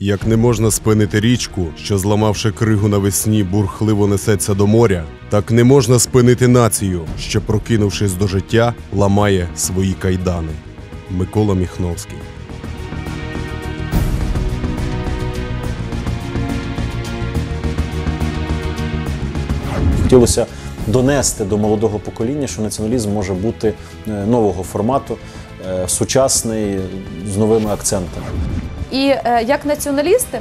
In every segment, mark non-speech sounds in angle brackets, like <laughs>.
Як не можна спинити річку, що, зламавши кригу навесні, бурхливо несеться до моря, так не можна спинити націю, що, прокинувшись до життя, ламає свої кайдани. Микола Міхновський. Хотілося донести до молодого покоління, що націоналізм може бути е, нового формату, е, сучасний, з новими акцентами. І е, як націоналісти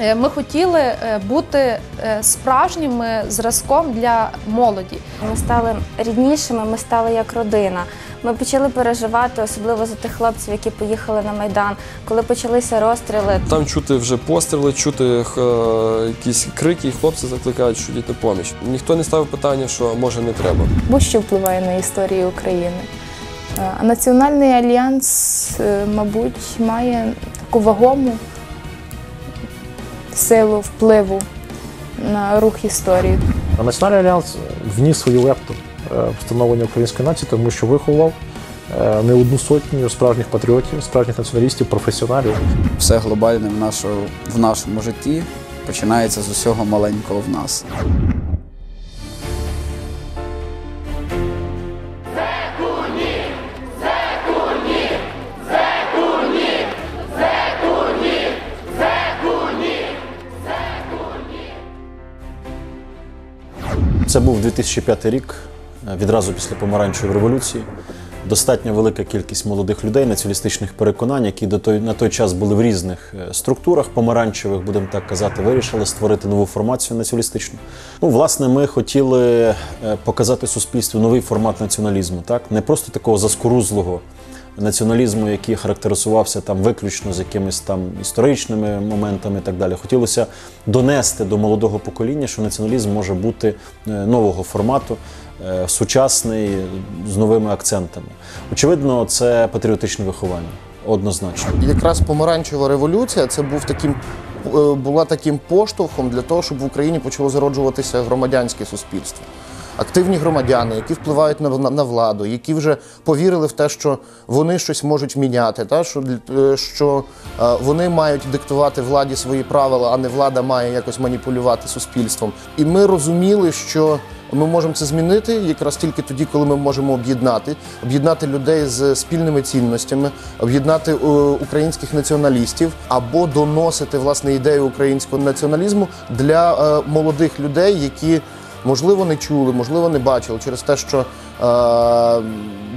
е, ми хотіли е, бути справжнім зразком для молоді. Ми стали ріднішими, ми стали як родина. Ми почали переживати, особливо за тих хлопців, які поїхали на майдан, коли почалися розстріли. Там чути вже постріли, чути е, якісь крики, і хлопці закликають, що діти поміч. Ніхто не ставив питання, що може не треба. будь-що впливає на історію України. А Національний альянс, мабуть, має таку вагому силу впливу на рух історії. Національний альянс вніс свою лепту е, встановлення української нації, тому що виховав е, не одну сотню справжніх патріотів, справжніх націоналістів, професіоналів. все глобальне в, нашому, в нашому житті починається з усього маленького в нас. 2005 рік, е, відразу після помаранчевої революції. Достатньо велика кількість молодих людей, націоналістичних переконань, які до той, на той час були в різних е, структурах помаранчевих, будемо так казати, вирішили створити нову формацію націоналістичну. Ну, власне, ми хотіли е, показати суспільству новий формат націоналізму, так не просто такого заскорузлого націоналізму, який характеризувався там виключно з якимись там історичними моментами і так далі. Хотілося донести до молодого покоління, що націоналізм може бути е, нового формату, е, сучасний, з новими акцентами. Очевидно, це патріотичне виховання. Однозначно. якраз помаранчева революція це був таким е, була таким поштовхом для того, щоб в Україні почало зароджуватися громадянське суспільство. Активні громадяни, які впливають на, на, на владу, які вже повірили в те, що вони щось можуть міняти, та що, е, що е, вони мають диктувати владі свої правила, а не влада має якось маніпулювати суспільством. І ми розуміли, що ми можемо це змінити якраз тільки тоді, коли ми можемо об'єднати, об'єднати людей з спільними цінностями, об'єднати е, українських націоналістів або доносити власне ідею українського націоналізму для е, молодих людей, які можливо не чули, можливо, не бачили через те, що е,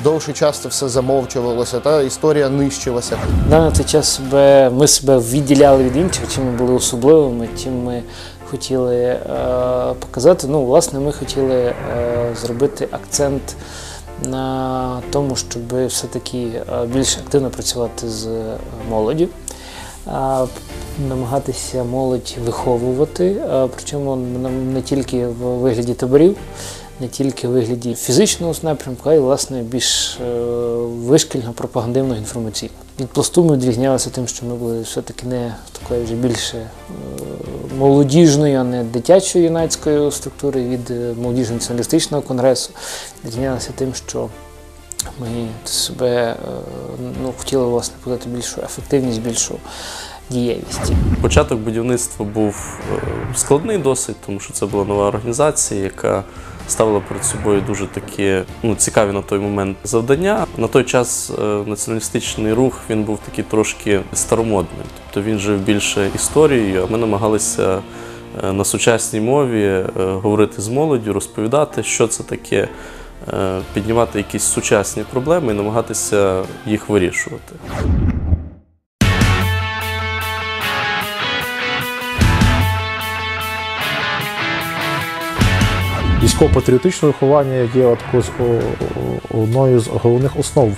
довший час це все замовчувалося, та історія нищилася. На той час себе, ми себе відділяли від інших, чим ми були особливими, чим ми хотіли е, показати. Ну, власне, ми хотіли е, зробити акцент на тому, щоб все-таки е, більш активно працювати з е, молоддю. Намагатися молодь виховувати, причому не тільки в вигляді таборів, не тільки в вигляді фізичного напрямку, а й власне більш е, вишкільно пропагандивно інформаційно. Від пласту ми відрізнялися тим, що ми були все-таки не такої вже більше е, молодіжної, а не дитячої юнацької структури від е, молодіжно-націоналістичного конгресу. Відрізнялися тим, що ми себе е, ну, хотіли власне показати більшу ефективність, більшу дієвість. Початок будівництва був е, складний досить, тому що це була нова організація, яка ставила перед собою дуже такі ну, цікаві на той момент завдання. На той час е, націоналістичний рух він був такий трошки старомодним, тобто він жив більше історією, а ми намагалися на сучасній мові говорити з молоддю, розповідати, що це таке, піднімати якісь сучасні проблеми і намагатися їх вирішувати. Військово-патріотичне виховання є одною з головних основ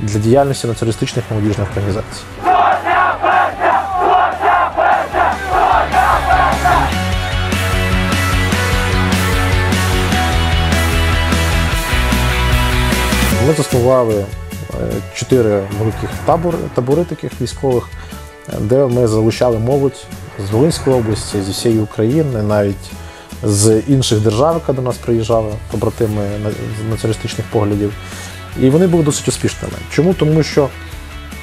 для діяльності націоналістичних молодіжних організацій. Ми заснували е, чотири великих табори, табори таких військових, де ми залучали молодь з Волинської області, зі всієї України, навіть з інших держав, яка до нас приїжджали, побратими націоналістичних поглядів. І вони були досить успішними. Чому? Тому що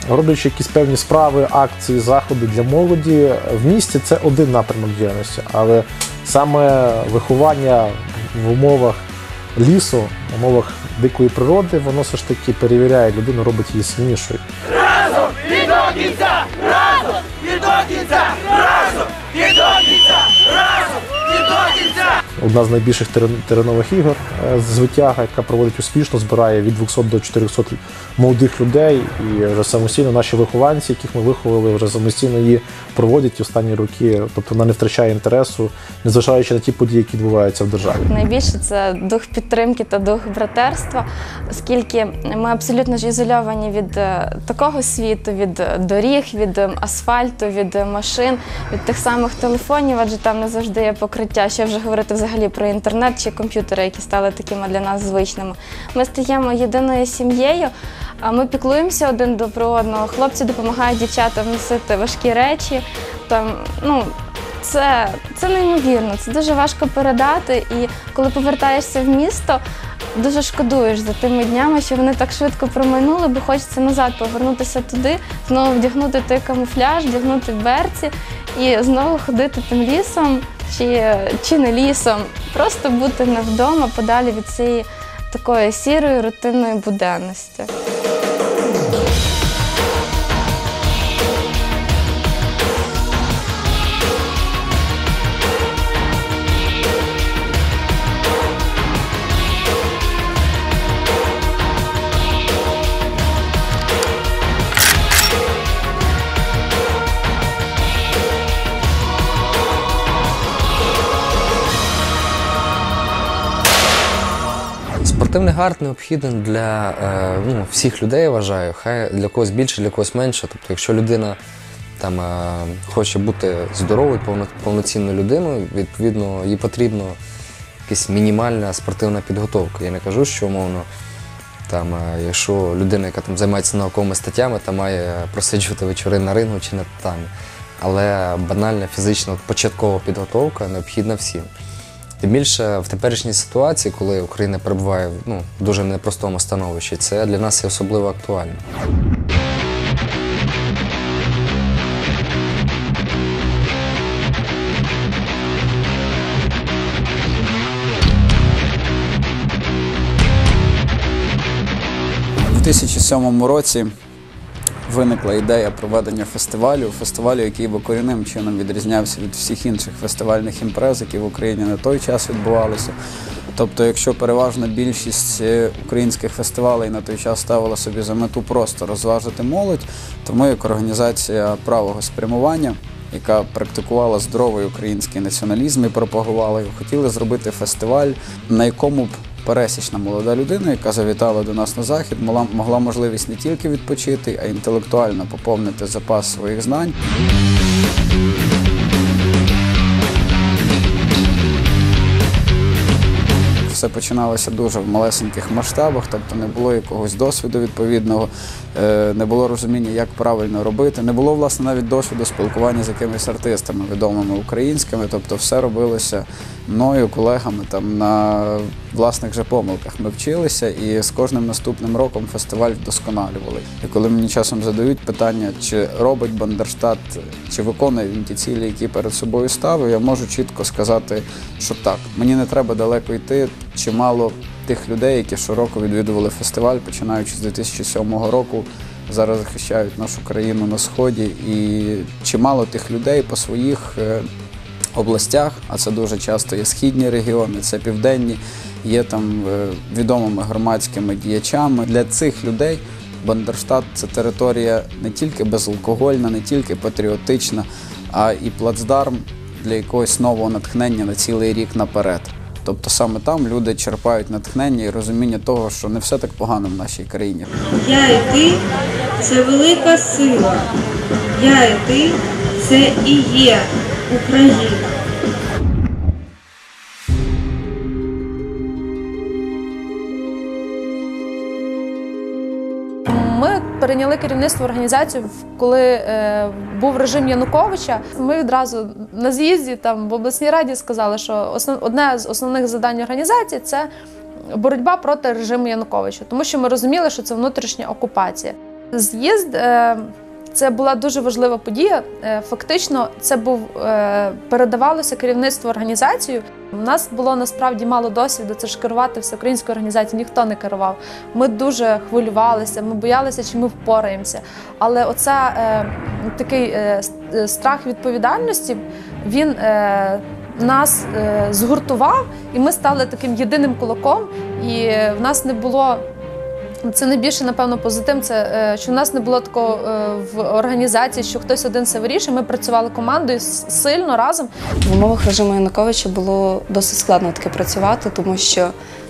роблячи якісь певні справи, акції, заходи для молоді. В місті це один напрямок діяльності, але саме виховання в умовах лісу, в умовах дикої природи, воно все ж таки перевіряє людину, робить її сильнішою. Одна з найбільших терен- теренових ігор е, з звитяга, яка проводить успішно, збирає від 200 до 400 молодих людей. І вже самостійно наші вихованці, яких ми виховали, вже самостійно її проводять останні роки. Тобто вона не втрачає інтересу, незважаючи на ті події, які відбуваються в державі. Найбільше це дух підтримки та дух братерства, оскільки ми абсолютно ж ізольовані від е, такого світу, від доріг, від е, асфальту, від е, машин, від тих самих телефонів, адже там не завжди є покриття. Що вже говорити взагалі про інтернет чи комп'ютери, які стали такими для нас звичними. Ми стаємо єдиною сім'єю. Ми піклуємося один до одного. Хлопці допомагають дівчатам носити важкі речі. Там, ну, це, це неймовірно, це дуже важко передати. І коли повертаєшся в місто, дуже шкодуєш за тими днями, що вони так швидко промайнули, бо хочеться назад повернутися туди, знову вдягнути той камуфляж, вдягнути берці і знову ходити тим лісом чи, чи не лісом. Просто бути не вдома, подалі від цієї такої сірої рутинної буденності. Спортивний гард необхідний для е, ну, всіх людей, вважаю. Хай для когось більше, для когось менше. Тобто, якщо людина там, е, хоче бути здоровою, повно- повноцінною людиною, відповідно, їй потрібна якась мінімальна спортивна підготовка. Я не кажу, що умовно, там, е, якщо людина, яка там займається науковими статтями, та має просиджувати вечори на рингу чи на татамі. Але банальна фізична початкова підготовка необхідна всім. Тим більше в теперішній ситуації, коли Україна перебуває в ну, дуже непростому становищі, це для нас є особливо актуально. У 2007 році виникла ідея проведення фестивалю, фестивалю, який би корінним чином відрізнявся від всіх інших фестивальних імпрез, які в Україні на той час відбувалися. Тобто, якщо переважна більшість е, українських фестивалей на той час ставила собі за мету просто розважити молодь, то ми, як організація правого спрямування, яка практикувала здоровий український націоналізм і пропагувала його, хотіли зробити фестиваль, на якому б пересічна молода людина, яка завітала до нас на захід, могла, можливість не тільки відпочити, а й інтелектуально поповнити запас своїх знань. Все починалося дуже в малесеньких масштабах, тобто не було якогось досвіду відповідного, не було розуміння, як правильно робити. Не було власне навіть досвіду спілкування з якимись артистами, відомими українськими. Тобто, все робилося мною, колегами там на власних же помилках. Ми вчилися і з кожним наступним роком фестиваль вдосконалювали. І коли мені часом задають питання, чи робить Бандерштат, чи виконує він ті цілі, які перед собою ставив, я можу чітко сказати, що так. Мені не треба далеко йти. Чимало тих людей, які щороку відвідували фестиваль, починаючи з 2007 року, зараз захищають нашу країну на сході. І чимало тих людей по своїх е, областях, а це дуже часто є східні регіони, це південні, є там е, відомими громадськими діячами. Для цих людей Бандерштат це територія не тільки безалкогольна, не тільки патріотична, а і плацдарм для якогось нового натхнення на цілий рік наперед. Тобто саме там люди черпають натхнення і розуміння того, що не все так погано в нашій країні. Я і ти це велика сила. Я і ти це і є Україна. Керівництво організацію, в- коли е, був режим Януковича. Ми відразу на з'їзді там в обласній раді сказали, що основ, одне з основних завдань організації це боротьба проти режиму Януковича, тому що ми розуміли, що це внутрішня окупація. З'їзд е, це була дуже важлива подія. Е, Фактично, це був е, передавалося керівництво організацією. У нас було насправді мало досвіду. Це ж керувати всеукраїнською організацією, ніхто не керував. Ми дуже хвилювалися, ми боялися, чи ми впораємося. Але оце е, такий е, е, страх відповідальності, він е, нас е, згуртував, і ми стали таким єдиним кулаком. І в нас не було це найбільше, напевно, позитив. Це е, що в нас не було такого е, в організації, що хтось один все вирішує. Ми працювали командою сильно разом. В умовах режиму Януковича було досить складно таке працювати, тому що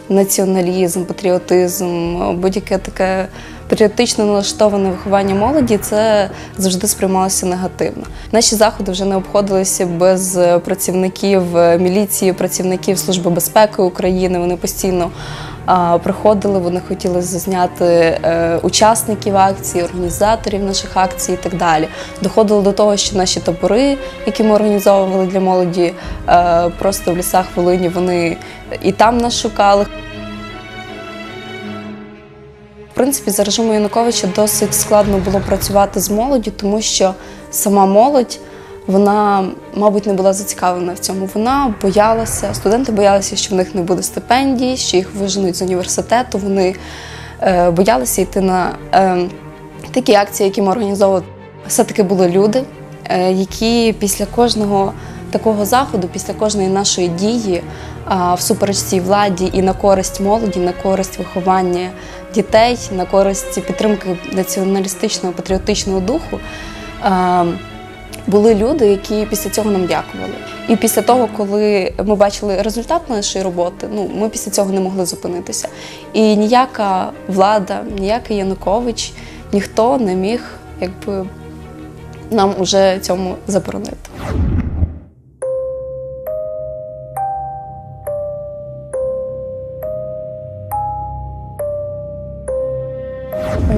націоналізм, патріотизм, будь-яке таке патріотично налаштоване виховання молоді це завжди сприймалося негативно. Наші заходи вже не обходилися без працівників міліції, працівників Служби безпеки України. Вони постійно приходили, вони хотіли зазняти е, учасників акції, організаторів наших акцій і так далі. Доходило до того, що наші табори, які ми організовували для молоді, е, просто в лісах Волині, вони і там нас шукали. В принципі, за режиму Януковича досить складно було працювати з молоддю, тому що сама молодь, вона, мабуть, не була зацікавлена в цьому. Вона боялася, студенти боялися, що в них не буде стипендій, що їх виженуть з університету. Вони е, боялися йти на е, такі акції, які ми організовували. Все-таки були люди, е, які після кожного такого заходу, після кожної нашої дії а, всупереч цій владі і на користь молоді, на користь виховання дітей, на користь підтримки націоналістичного патріотичного духу. а, Були люди, які після цього нам дякували. І після того, коли ми бачили результат нашої роботи, ну ми після цього не могли зупинитися. І ніяка влада, ніякий Янукович, ніхто не міг якби нам уже цьому заборонити.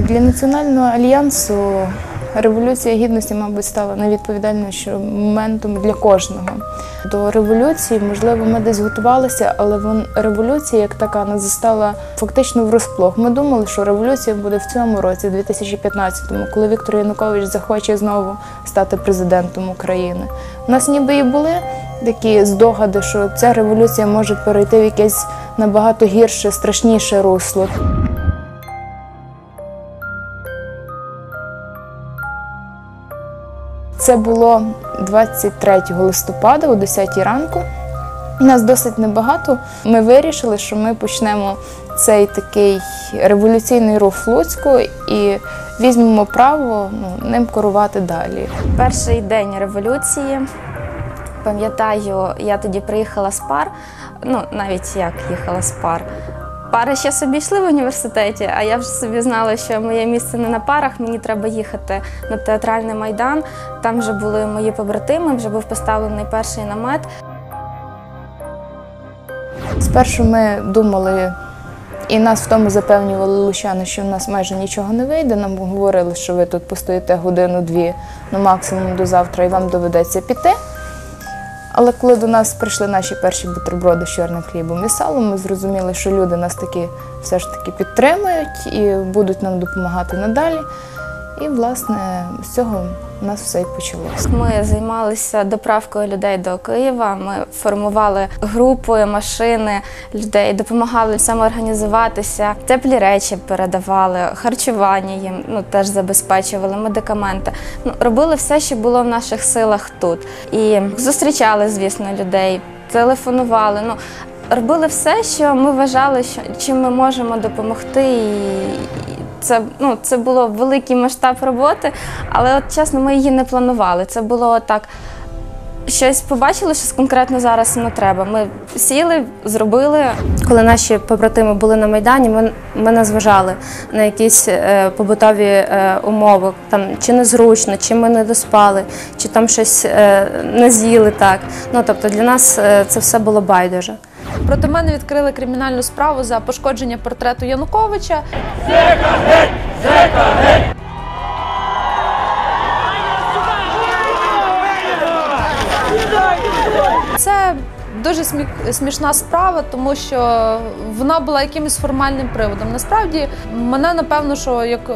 Для національного альянсу революція гідності, мабуть, стала найвідповідальнішим моментом для кожного. До революції, можливо, ми десь готувалися, але вон революція як така нас застала фактично врозплох. Ми думали, що революція буде в цьому році, 2015-му, коли Віктор Янукович захоче знову стати президентом України. У нас ніби і були такі здогади, що ця революція може перейти в якесь набагато гірше, страшніше русло. Це було 23 листопада о 10 ранку. Нас досить небагато. Ми вирішили, що ми почнемо цей такий революційний рух Луцьку і візьмемо право ну, ним керувати далі. Перший день революції. Пам'ятаю, я тоді приїхала з пар. Ну, навіть як їхала з пар. Пари ще собі йшли в університеті, а я вже собі знала, що моє місце не на парах, мені треба їхати на театральний майдан. Там вже були мої побратими, вже був поставлений перший намет. Спершу ми думали, і нас в тому запевнювали лучани, що в нас майже нічого не вийде. Нам говорили, що ви тут постоїте годину-дві, ну максимум до завтра, і вам доведеться піти. Але коли до нас прийшли наші перші бутерброди з чорним хлібом і салом, ми зрозуміли, що люди нас таки все ж таки підтримують і будуть нам допомагати надалі. І, власне, з цього у нас все і почалося. Ми займалися доправкою людей до Києва. Ми формували групи, машини людей, допомагали самоорганізуватися, теплі речі передавали, харчування їм ну теж забезпечували, медикаменти. Ну робили все, що було в наших силах тут. І зустрічали, звісно, людей, телефонували. Ну робили все, що ми вважали, що чим ми можемо допомогти. І, це ну це було великий масштаб роботи, але от чесно, ми її не планували. Це було так. Щось побачили, що конкретно зараз не треба. Ми сіли, зробили. Коли наші побратими були на Майдані, ми, ми не зважали на якісь е, побутові е, умови, там чи незручно, чи ми не доспали, чи там щось е, не з'їли так. Ну тобто для нас е, це все було байдуже. Проти мене відкрили кримінальну справу за пошкодження портрету Януковича. Це дуже смі- смішна справа, тому що вона була якимось формальним приводом. Насправді, мене напевно, що як е,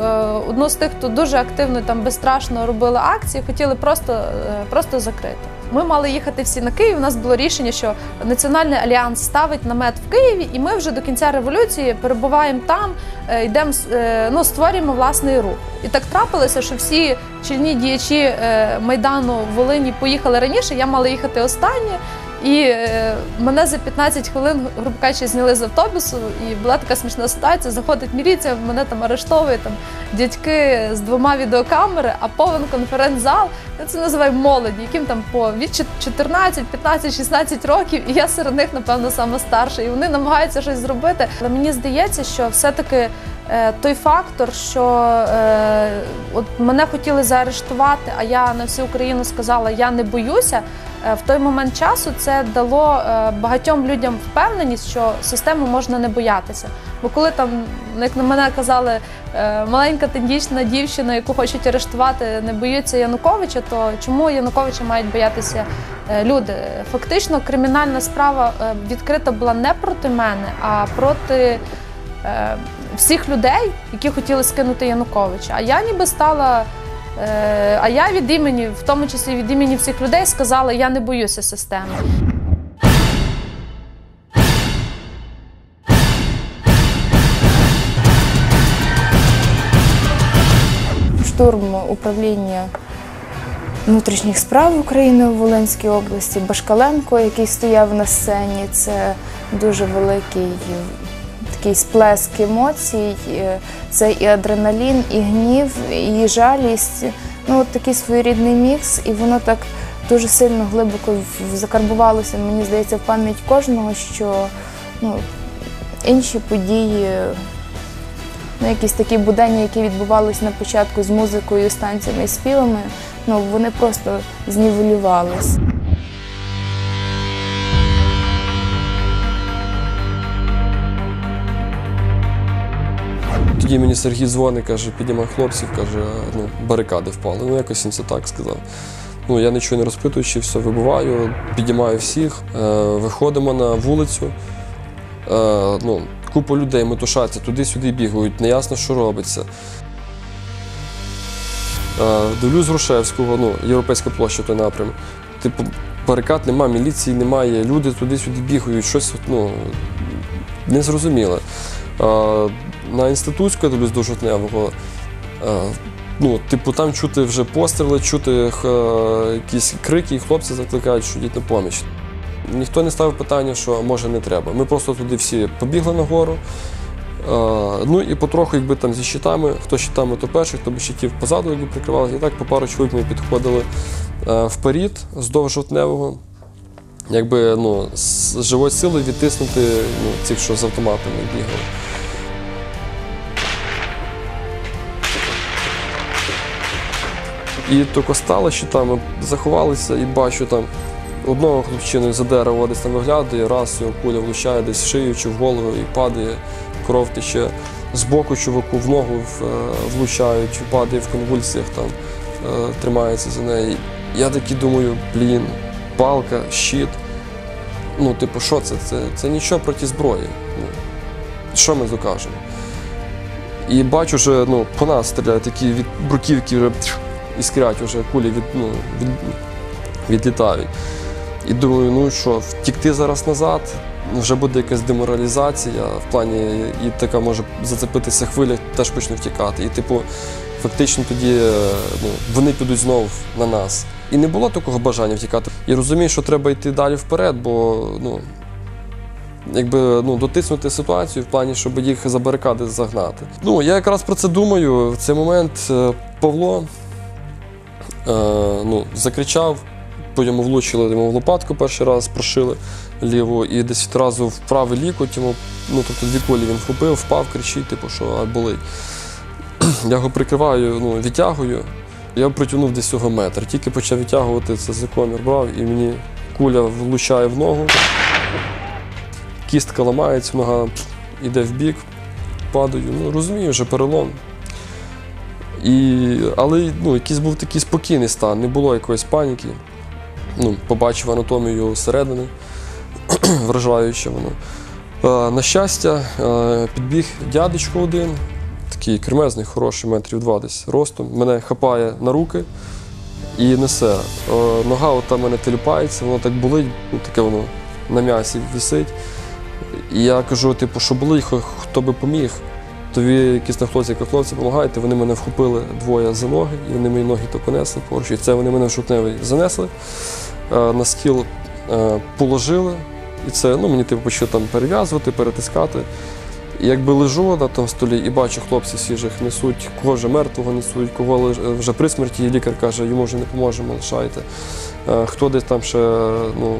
одну з тих, хто дуже активно там безстрашно робили акції, хотіли просто, е, просто закрити. Ми мали їхати всі на Київ. У нас було рішення, що Національний альянс ставить намет в Києві, і ми вже до кінця революції перебуваємо там, е, йдемо, е, ну, створюємо власний рух. І так трапилося, що всі чільні діячі е, майдану в Волині поїхали раніше. Я мала їхати останнє. І е, мене за 15 хвилин, грубо кажучи, зняли з автобусу, і була така смішна ситуація. Заходить міліція, мене там арештовує там дядьки з двома відеокамери, а повен конференц-зал. Я це називаю молоді, яким там по від чот- 14, 15, 16 років, і я серед них, напевно, саме старша. І вони намагаються щось зробити. Але мені здається, що все-таки той фактор, що е, от мене хотіли заарештувати, а я на всю Україну сказала, я не боюся. Е, В той момент часу це дало е, багатьом людям впевненість, що систему можна не боятися. Бо коли там, як на мене казали, е, маленька тендічна дівчина, яку хочуть арештувати, не боїться Януковича, то чому Януковича мають боятися е, люди? Фактично, кримінальна справа е, відкрита була не проти мене, а проти е, всіх людей, які хотіли скинути Януковича. А я ніби стала. Е, А я від імені, в тому числі від імені всіх людей, сказала, я не боюся системи. штурм управління внутрішніх справ України у Волинській області, Башкаленко, який стояв на сцені. Це дуже великий такий сплеск емоцій. Е, Це і адреналін, і гнів, і жалість. Ну, от такий своєрідний мікс, і воно так дуже сильно глибоко закарбувалося, мені здається, в пам'ять кожного, що ну, інші події ну, якісь такі будення, які відбувалися на початку з музикою, з танцями і співами, ну вони просто знівелювались. Тоді мені Сергій дзвонить, каже, піднімай хлопців, каже, ну, барикади впали. Ну, якось він це так сказав. Ну, я нічого не розпитуючи, все вибиваю, піднімаю всіх, е, виходимо на вулицю. Е, ну, купа людей метушаться, туди-сюди бігають, неясно, що робиться. Е, дивлюсь Грушевського, ну, Європейська площа той напрям. Типу, барикад немає, міліції немає, люди туди-сюди бігають, щось ну, незрозуміле. На інститутську я дивлюсь до жовтневого. Ну, типу, там чути вже постріли, чути е, якісь крики, і хлопці закликають, що йдіть на поміч. Ніхто не ставив питання, що може не треба. Ми просто туди всі побігли нагору. Ну і потроху, якби там зі щитами, хто щитами, то перший, хто без щитів позаду, якби прикривалися. І так по пару чоловік ми підходили е, вперед здовж жовтневого. Якби ну, з живої сили відтиснути ну, цих, що з автоматами бігали. І тільки стало, що там заховалися і бачу там одного хлопчину за дерево десь там виглядає, раз його куля влучає десь в шию чи в голову і падає, кров тече. Збоку чуваку в ногу е, влучають, падає в конвульсіях, там е, тримається за неї. Я такий думаю, блін, палка, щит. Ну, типу, що це? Це, це нічого проти зброї. Ну, що ми докажемо? І бачу, що ну, по нас стріляють такі від бруківки вже іскрять, вже кулі від, ну, від, відлітають. І думаю, ну що, втікти зараз назад, вже буде якась деморалізація, в плані і така може зацепитися хвиля, теж почне втікати. І, типу, фактично тоді е, ну, вони підуть знову на нас. І не було такого бажання втікати. І розумію, що треба йти далі вперед, бо ну, якби ну, дотиснути ситуацію в плані, щоб їх за барикади загнати. Ну, я якраз про це думаю. В цей момент е, Павло ну, закричав, потім влучили йому в лопатку перший раз, прошили ліву, і десь відразу в правий лікоть йому, ну тобто дві кулі він вхопив, впав, кричить, типу, що болить. <clears throat> Я його прикриваю, ну, відтягую. Я притягнув десь цього метр. Тільки почав відтягувати це закомір брав, і мені куля влучає в ногу. Кістка ламається, нога йде в бік, падаю. Ну, розумію, вже перелом. І, але ну, якийсь був такий спокійний стан, не було якоїсь паніки. Ну, побачив анатомію зсередини. <clears throat> вражаюче воно. Е, На щастя, е, підбіг дядечко один, такий кремезний, хороший, метрів два десь ростом. Мене хапає на руки і несе. Е, Нога от там мене теліпається, воно так болить, ну, таке воно на м'ясі висить. І я кажу, типу, що болить, хто би поміг. То ви якісь на хлопці, як хлопці допомагаєте, вони мене вхопили двоє за ноги, і вони мої ноги то понесли поруч. І це вони мене в жовтневий занесли, е, на стіл е, положили. І це ну, мені типу, почали там перев'язувати, перетискати. І якби лежу на тому столі і бачу, хлопці свіжих несуть, кого вже мертвого несуть, кого вже при смерті, і лікар каже, йому вже не поможемо, лишайте. Е, Хто десь там ще, ну,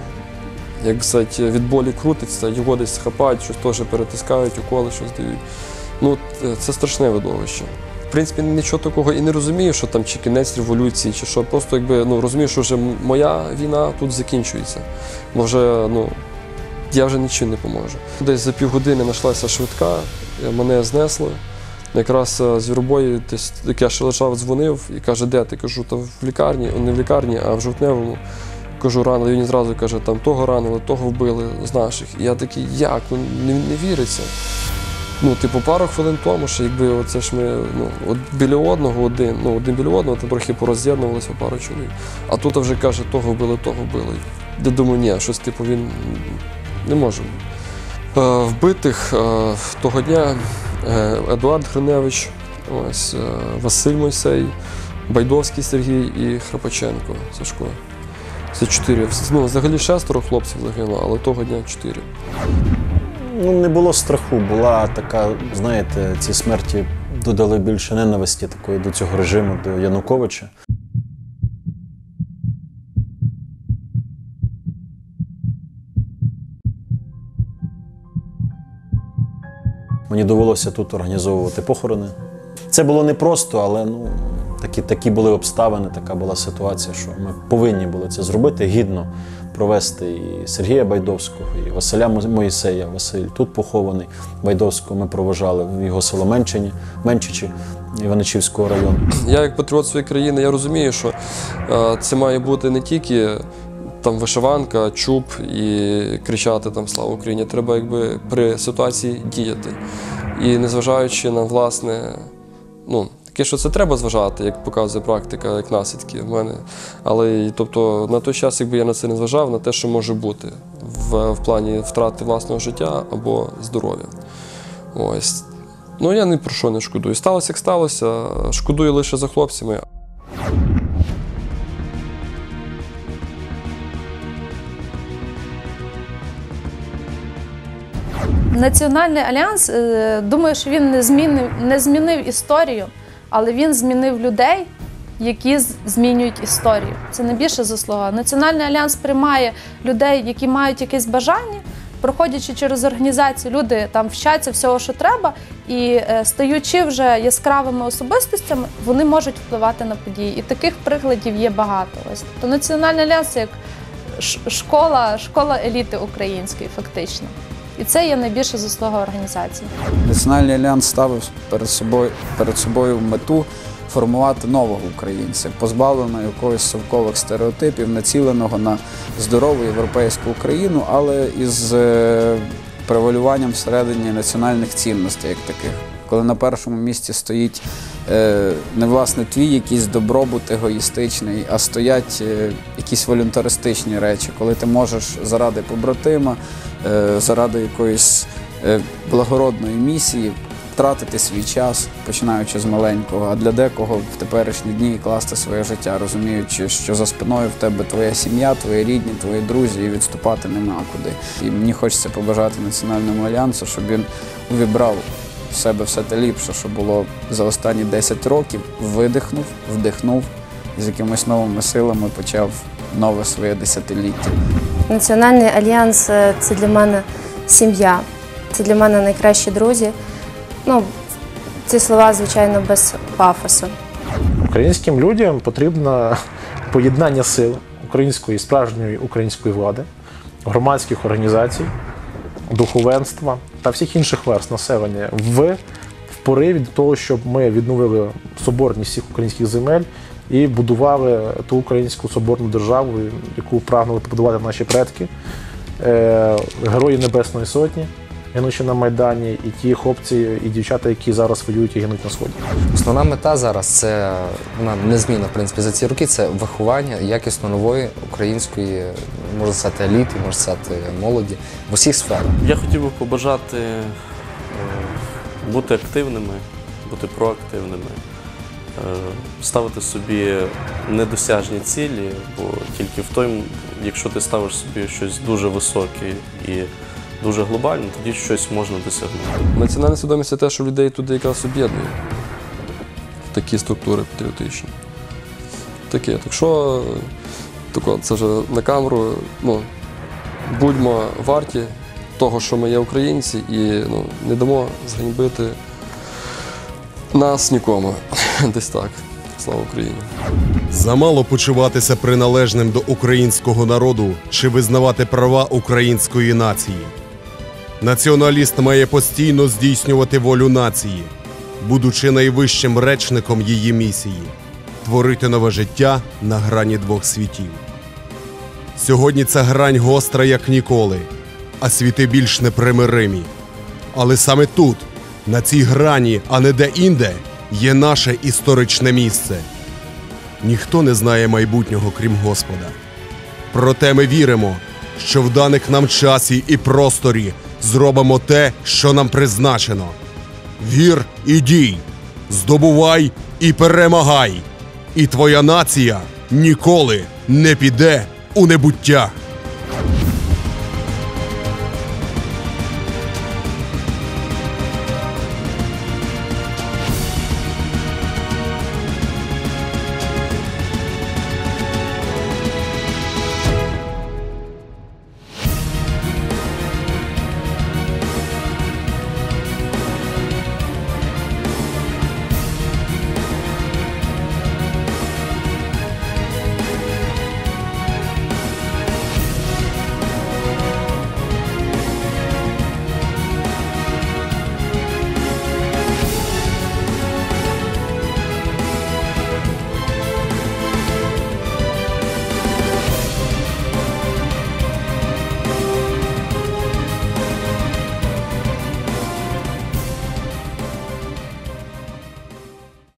як сказати, від болі крутиться, його десь хапають, щось теж перетискають, уколи, щось дають. Ну, е, це страшне видовище. В принципі, нічого такого і не розумію, що там чи кінець революції, чи що. Просто якби ну розумію, що вже моя війна тут закінчується. Бо ну я вже нічим не поможу. Десь за півгодини знайшлася швидка, е, мене знесли. Якраз е, з Віробої, десь як я ще лежав, дзвонив і каже, де ти? Кажу, та в лікарні, не в лікарні, а в жовтневому. Кажу, ранили. Він зразу каже, там того ранили, того вбили з наших. І я такий, як? Ну не, не віриться. Ну, типу, пару хвилин тому, що якби оце ж ми ну, от біля одного один, ну один біля одного, то трохи пороз'єднувалися пару чоловік. А тут вже каже, того вбили, того вбили. Я думаю, ні, щось типу він не може. Е, вбитих е, того дня е, Едуард Гриневич, ось, е, Василь Мойсей, Байдовський Сергій і Храпаченко Сашко. Це чотири. Ну, взагалі шестеро хлопців загинуло, але того дня чотири. Ну, не було страху, була така, знаєте, ці смерті додали більше ненависті такої до цього режиму, до Януковича. Мені довелося тут організовувати похорони. Це було непросто, але ну, такі, такі були обставини, така була ситуація, що ми повинні були це зробити гідно провести і Сергія Байдовського, і Василя Моїсея. Василь тут похований. Байдовського ми проважали в його село Менчині, Менчичі Іваничівського району. Я як патріот своєї країни, я розумію, що е, це має бути не тільки там вишиванка, чуб і кричати там слава Україні. Треба якби при ситуації діяти. І незважаючи на власне, ну. Таке, що це треба зважати, як показує практика, як наслідки в мене. Але тобто на той час, якби я на це не зважав, на те, що може бути в, в плані втрати власного життя або здоров'я. Ось. Ну я ні про що не шкодую. Сталося, як сталося. Шкодую лише за хлопцями. Національний альянс, е, думаю, що він не змінив, не змінив історію, але він змінив людей, які змінюють історію. Це найбільша заслуга. Національний альянс приймає людей, які мають якесь бажання. Проходячи через організацію, люди там вчаться всього, що треба, і е, стаючи вже яскравими особистостями, вони можуть впливати на події. І таких прикладів є багато. Ось то Національний альянс як школа, школа еліти української, фактично. І це є найбільша заслуга організації. Національний альянс ставив перед собою, перед собою мету формувати нового українця, позбавленого якогось совкових стереотипів, націленого на здорову європейську Україну, але із е, превалюванням всередині національних цінностей, як таких. Коли на першому місці стоїть е, не власне твій якийсь добробут егоїстичний, а стоять е, якісь волюнтаристичні речі, коли ти можеш заради побратима, заради якоїсь е, благородної місії втратити свій час, починаючи з маленького, а для декого в теперішні дні класти своє життя, розуміючи, що за спиною в тебе твоя сім'я, твої рідні, твої друзі, і відступати нема куди. І мені хочеться побажати Національному альянсу, щоб він увібрав в себе все те ліпше, що було за останні 10 років, видихнув, вдихнув і з якимись новими силами почав нове своє десятиліття. Національний альянс е, це для мене сім'я, це для мене найкращі друзі. Ну, ці слова, звичайно, без пафосу. Українським людям потрібно поєднання сил української справжньої української влади, громадських організацій, духовенства та всіх інших верст населення в, в пориві до того, щоб ми відновили соборність всіх українських земель і будували ту українську соборну державу, яку прагнули побудувати наші предки. е, герої Небесної Сотні, гинучи на Майдані, і ті хлопці і дівчата, які зараз воюють і гинуть на сході. Основна мета зараз це вона незмінна, в принципі, за ці роки це виховання якісно нової української, можна сказати, еліти, можна сказати, молоді в усіх сферах. Я хотів би побажати е, бути активними, бути проактивними, ставити собі недосяжні цілі, бо тільки в той, якщо ти ставиш собі щось дуже високе і дуже глобальне, тоді щось можна досягнути. Національна свідомість це те, що людей туди якраз об'єднує. Такі структури патріотичні. Таке. Так що, тако, це вже на камеру, ну, будьмо варті того, що ми є українці, і ну, не дамо зганьбити нас нікому. <laughs> Десь так. Слава Україні! Замало почуватися приналежним до українського народу чи визнавати права української нації. Націоналіст має постійно здійснювати волю нації, будучи найвищим речником її місії творити нове життя на грані двох світів. Сьогодні ця грань гостра, як ніколи, а світи більш непримиримі. Але саме тут, на цій грані, а не де-інде, є наше історичне місце. Ніхто не знає майбутнього, крім Господа. Проте ми віримо, що в даних нам часі і просторі зробимо те, що нам призначено. Вір і дій, здобувай і перемагай, і твоя нація ніколи не піде у небуття.